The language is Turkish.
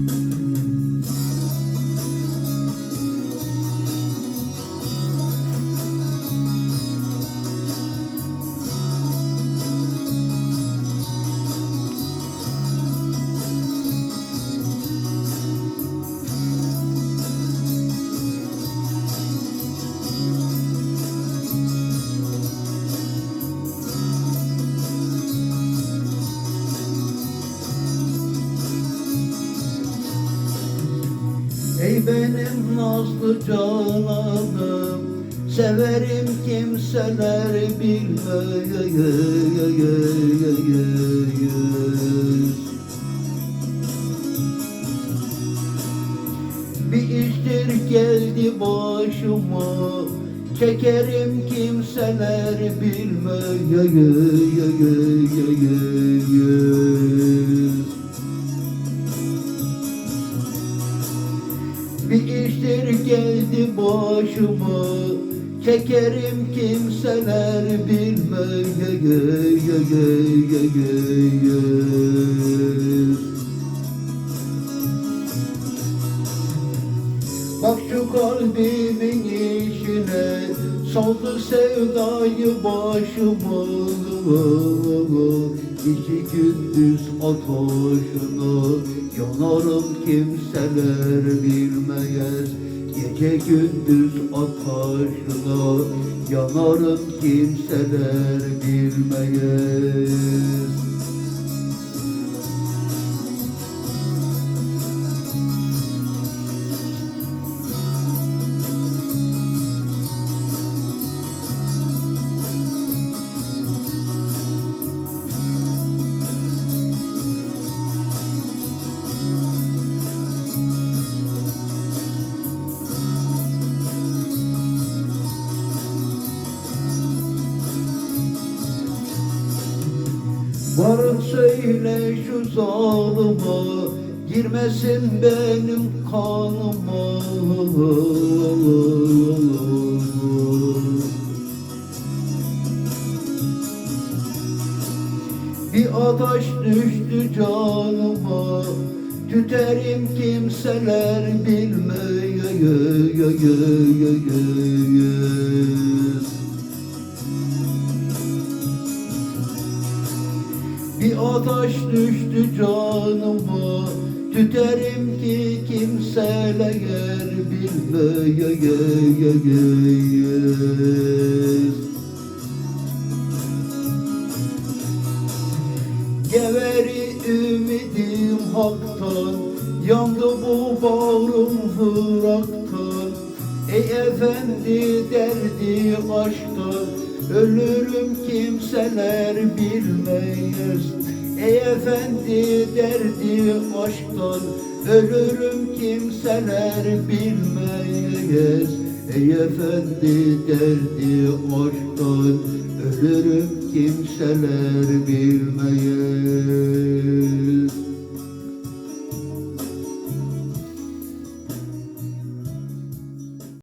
Mm-hmm. Ey benim nazlı cananım Severim kimseler bilmeyiz Bir iştir geldi başıma Çekerim kimseler bilmeyiz Bir iştir geldi başıma Çekerim kimseler bilmeyiz Bak şu kalbimin işine Saldı sevdayı başıma. İçi gündüz ateşine Yanarım kimseler bilmeyez Gece gündüz ateşine Yanarım kimseler bilmeyez Varın söyle şu zalıma Girmesin benim kanıma. Bir ateş düştü canıma Tüterim kimseler bilmeyiz Bir ateş düştü canıma Tüterim ki kimseler bilmeyiz Geveri ümidim haktan Yandı bu bağrım fıraktan. Ey efendi derdi aşktan Ölürüm kimseler bilmeyez. Ey efendi derdi aşktan Ölürüm kimseler bilmeyez. Ey efendi derdi aşktan Ölürüm kimseler bilmeyez